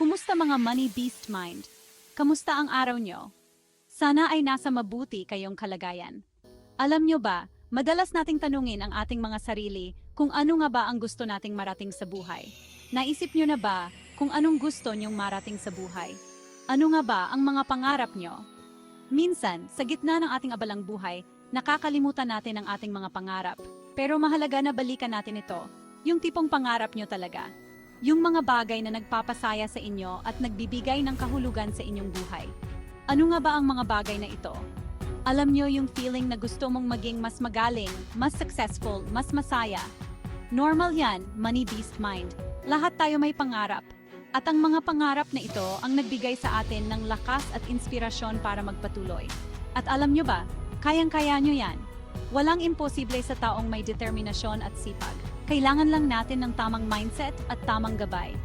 Kumusta mga money beast mind? Kamusta ang araw nyo? Sana ay nasa mabuti kayong kalagayan. Alam nyo ba, madalas nating tanungin ang ating mga sarili kung ano nga ba ang gusto nating marating sa buhay. Naisip nyo na ba kung anong gusto nyong marating sa buhay? Ano nga ba ang mga pangarap nyo? Minsan, sa gitna ng ating abalang buhay, nakakalimutan natin ang ating mga pangarap. Pero mahalaga na balikan natin ito, yung tipong pangarap nyo talaga. Yung mga bagay na nagpapasaya sa inyo at nagbibigay ng kahulugan sa inyong buhay. Ano nga ba ang mga bagay na ito? Alam nyo yung feeling na gusto mong maging mas magaling, mas successful, mas masaya. Normal yan, money beast mind. Lahat tayo may pangarap. At ang mga pangarap na ito ang nagbigay sa atin ng lakas at inspirasyon para magpatuloy. At alam nyo ba, kayang-kaya nyo yan. Walang imposible sa taong may determinasyon at sipag. Kailangan lang natin ng tamang mindset at tamang gabay.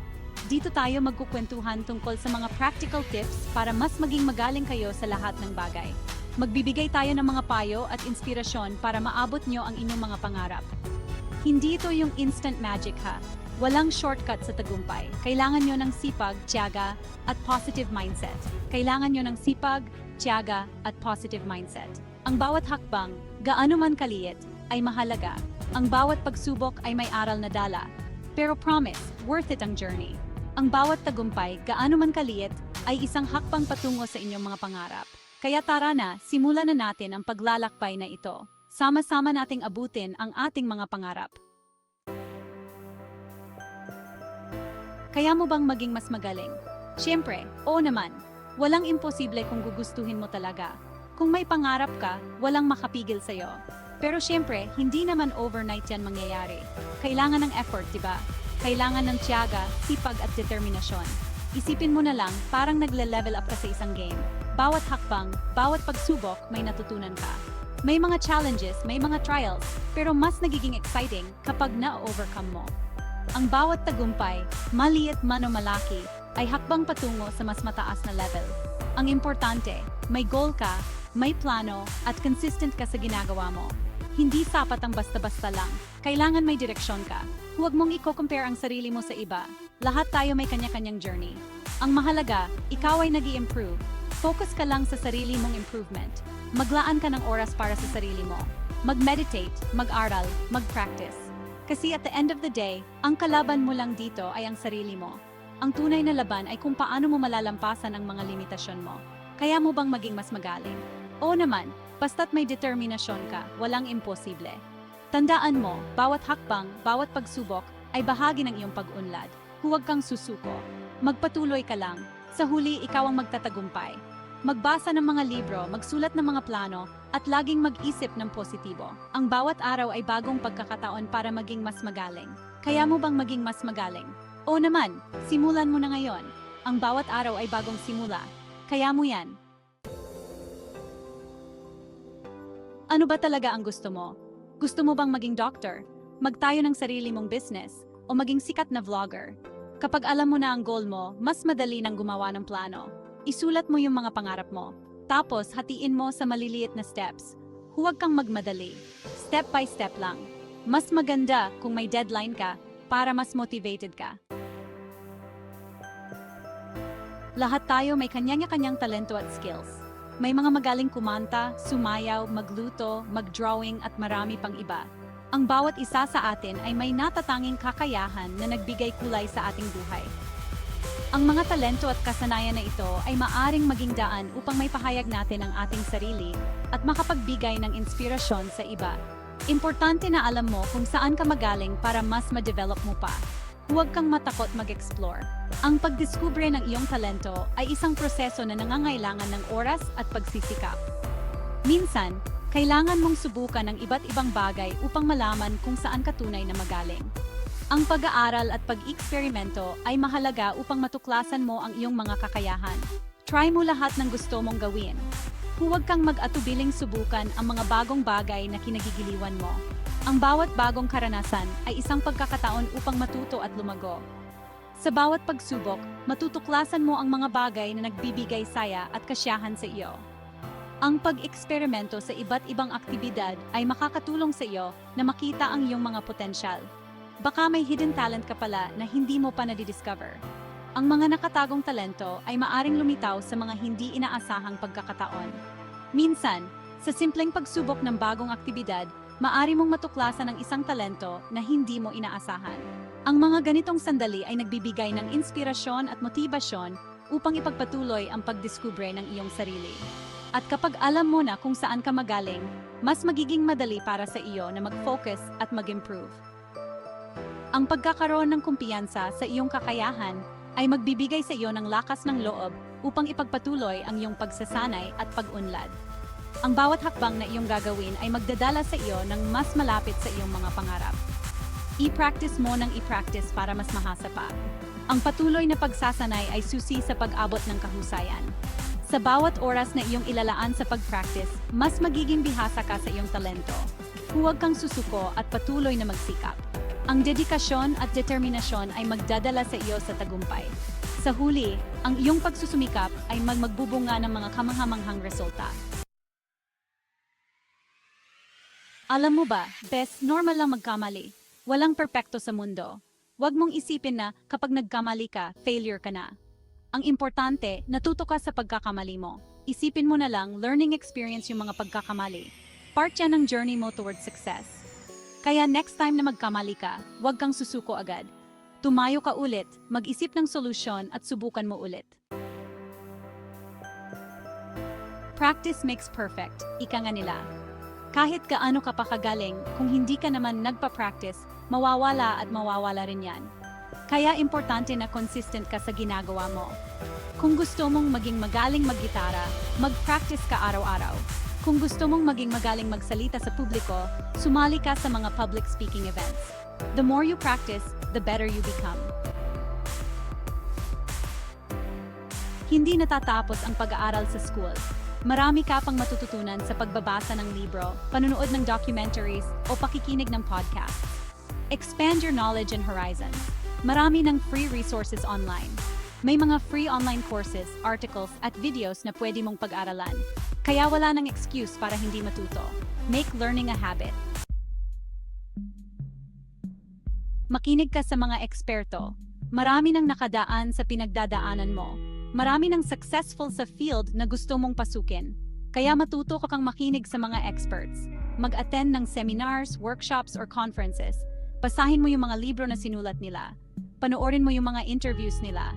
Dito tayo magkukwentuhan tungkol sa mga practical tips para mas maging magaling kayo sa lahat ng bagay. Magbibigay tayo ng mga payo at inspirasyon para maabot nyo ang inyong mga pangarap. Hindi ito yung instant magic ha. Walang shortcut sa tagumpay. Kailangan nyo ng sipag, tiyaga, at positive mindset. Kailangan nyo ng sipag, tiyaga, at positive mindset. Ang bawat hakbang, gaano man kaliit, ay mahalaga. Ang bawat pagsubok ay may aral na dala. Pero promise, worth it ang journey. Ang bawat tagumpay, gaano man kaliit, ay isang hakbang patungo sa inyong mga pangarap. Kaya tara na, simulan na natin ang paglalakbay na ito. Sama-sama nating abutin ang ating mga pangarap. Kaya mo bang maging mas magaling? Siyempre, oo naman. Walang imposible kung gugustuhin mo talaga. Kung may pangarap ka, walang makapigil sa'yo. Pero siyempre, hindi naman overnight yan mangyayari. Kailangan ng effort, di ba? Kailangan ng tiyaga, sipag at determinasyon. Isipin mo na lang, parang nagle-level up ka sa isang game. Bawat hakbang, bawat pagsubok, may natutunan ka. May mga challenges, may mga trials, pero mas nagiging exciting kapag na-overcome mo. Ang bawat tagumpay, maliit man o malaki, ay hakbang patungo sa mas mataas na level. Ang importante, may goal ka, may plano, at consistent ka sa ginagawa mo. Hindi sapat ang basta-basta lang. Kailangan may direksyon ka. Huwag mong i-compare ang sarili mo sa iba. Lahat tayo may kanya-kanyang journey. Ang mahalaga, ikaw ay nag improve Focus ka lang sa sarili mong improvement. Maglaan ka ng oras para sa sarili mo. Mag-meditate, mag-aral, mag-practice. Kasi at the end of the day, ang kalaban mo lang dito ay ang sarili mo. Ang tunay na laban ay kung paano mo malalampasan ang mga limitasyon mo. Kaya mo bang maging mas magaling? Oo naman, basta't may determinasyon ka, walang imposible. Tandaan mo, bawat hakbang, bawat pagsubok ay bahagi ng iyong pag-unlad. Huwag kang susuko. Magpatuloy ka lang. Sa huli, ikaw ang magtatagumpay. Magbasa ng mga libro, magsulat ng mga plano, at laging mag-isip ng positibo. Ang bawat araw ay bagong pagkakataon para maging mas magaling. Kaya mo bang maging mas magaling? Oo naman, simulan mo na ngayon. Ang bawat araw ay bagong simula. Kaya mo yan. Ano ba talaga ang gusto mo? Gusto mo bang maging doctor? Magtayo ng sarili mong business? O maging sikat na vlogger? Kapag alam mo na ang goal mo, mas madali nang gumawa ng plano. Isulat mo yung mga pangarap mo. Tapos, hatiin mo sa maliliit na steps. Huwag kang magmadali. Step by step lang. Mas maganda kung may deadline ka para mas motivated ka. Lahat tayo may kanya-kanyang talento at skills. May mga magaling kumanta, sumayaw, magluto, magdrawing at marami pang iba. Ang bawat isa sa atin ay may natatanging kakayahan na nagbigay kulay sa ating buhay. Ang mga talento at kasanayan na ito ay maaring maging daan upang may pahayag natin ang ating sarili at makapagbigay ng inspirasyon sa iba. Importante na alam mo kung saan ka magaling para mas ma-develop mo pa. Huwag kang matakot mag-explore. Ang pagdiskubre ng iyong talento ay isang proseso na nangangailangan ng oras at pagsisikap. Minsan, kailangan mong subukan ng iba't ibang bagay upang malaman kung saan ka tunay na magaling. Ang pag-aaral at pag-eksperimento ay mahalaga upang matuklasan mo ang iyong mga kakayahan. Try mo lahat ng gusto mong gawin. Huwag kang mag-atubiling subukan ang mga bagong bagay na kinagigiliwan mo. Ang bawat bagong karanasan ay isang pagkakataon upang matuto at lumago. Sa bawat pagsubok, matutuklasan mo ang mga bagay na nagbibigay saya at kasiyahan sa iyo. Ang pag-eksperimento sa iba't ibang aktibidad ay makakatulong sa iyo na makita ang iyong mga potensyal. Baka may hidden talent ka pala na hindi mo pa nadidiscover. Ang mga nakatagong talento ay maaring lumitaw sa mga hindi inaasahang pagkakataon. Minsan, sa simpleng pagsubok ng bagong aktibidad, maari mong matuklasan ang isang talento na hindi mo inaasahan. Ang mga ganitong sandali ay nagbibigay ng inspirasyon at motibasyon upang ipagpatuloy ang pagdiskubre ng iyong sarili. At kapag alam mo na kung saan ka magaling, mas magiging madali para sa iyo na mag-focus at mag-improve. Ang pagkakaroon ng kumpiyansa sa iyong kakayahan ay magbibigay sa iyo ng lakas ng loob upang ipagpatuloy ang iyong pagsasanay at pag-unlad. Ang bawat hakbang na iyong gagawin ay magdadala sa iyo ng mas malapit sa iyong mga pangarap. I-practice mo ng i-practice para mas mahasa pa. Ang patuloy na pagsasanay ay susi sa pag-abot ng kahusayan. Sa bawat oras na iyong ilalaan sa pag-practice, mas magiging bihasa ka sa iyong talento. Huwag kang susuko at patuloy na magsikap. Ang dedikasyon at determinasyon ay magdadala sa iyo sa tagumpay. Sa huli, ang iyong pagsusumikap ay magmagbubunga ng mga kamanghamanghang resulta. Alam mo ba, best, normal lang magkamali. Walang perpekto sa mundo. Huwag mong isipin na kapag nagkamali ka, failure ka na. Ang importante, natuto ka sa pagkakamali mo. Isipin mo na lang, learning experience yung mga pagkakamali. Part yan ng journey mo towards success. Kaya next time na magkamali ka, huwag kang susuko agad. Tumayo ka ulit, mag-isip ng solusyon at subukan mo ulit. Practice makes perfect, ika nga nila. Kahit gaano ka pa kagaling, kung hindi ka naman nagpa-practice, mawawala at mawawala rin yan. Kaya importante na consistent ka sa ginagawa mo. Kung gusto mong maging magaling maggitara, mag-practice ka araw-araw. Kung gusto mong maging magaling magsalita sa publiko, sumali ka sa mga public speaking events. The more you practice, the better you become. Hindi natatapos ang pag-aaral sa school. Marami ka pang matututunan sa pagbabasa ng libro, panunood ng documentaries, o pakikinig ng podcast. Expand your knowledge and horizons. Marami ng free resources online. May mga free online courses, articles, at videos na pwede mong pag-aralan. Kaya wala nang excuse para hindi matuto. Make learning a habit. Makinig ka sa mga eksperto. Marami nang nakadaan sa pinagdadaanan mo. Marami nang successful sa field na gusto mong pasukin. Kaya matuto ka kang makinig sa mga experts. Mag-attend ng seminars, workshops, or conferences. Basahin mo yung mga libro na sinulat nila. Panoorin mo yung mga interviews nila.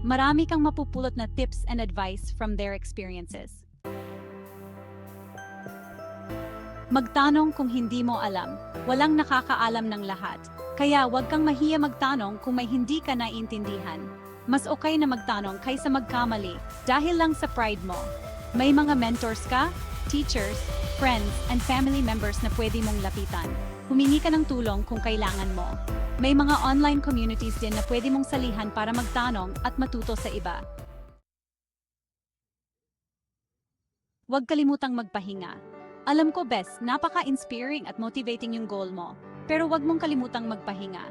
Marami kang mapupulot na tips and advice from their experiences. Magtanong kung hindi mo alam. Walang nakakaalam ng lahat. Kaya huwag kang mahiya magtanong kung may hindi ka naiintindihan. Mas okay na magtanong kaysa magkamali dahil lang sa pride mo. May mga mentors ka, teachers, friends, and family members na pwede mong lapitan. Humingi ka ng tulong kung kailangan mo. May mga online communities din na pwede mong salihan para magtanong at matuto sa iba. Huwag kalimutang magpahinga. Alam ko, Bes, napaka-inspiring at motivating yung goal mo. Pero huwag mong kalimutang magpahinga.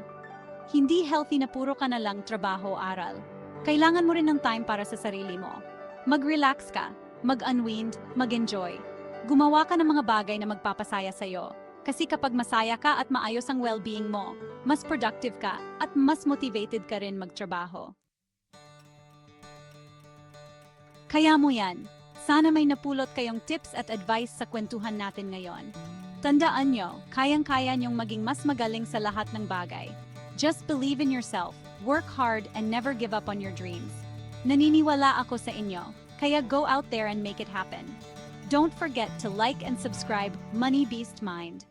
Hindi healthy na puro ka na lang trabaho-aral. Kailangan mo rin ng time para sa sarili mo. Mag-relax ka, mag-unwind, mag-enjoy. Gumawa ka ng mga bagay na magpapasaya sa'yo. Kasi kapag masaya ka at maayos ang well-being mo, mas productive ka at mas motivated ka rin magtrabaho. Kaya mo yan. Sana may napulot kayong tips at advice sa kwentuhan natin ngayon. Tandaan nyo, kayang-kaya nyong maging mas magaling sa lahat ng bagay. Just believe in yourself, work hard, and never give up on your dreams. Naniniwala ako sa inyo, kaya go out there and make it happen. Don't forget to like and subscribe Money Beast Mind.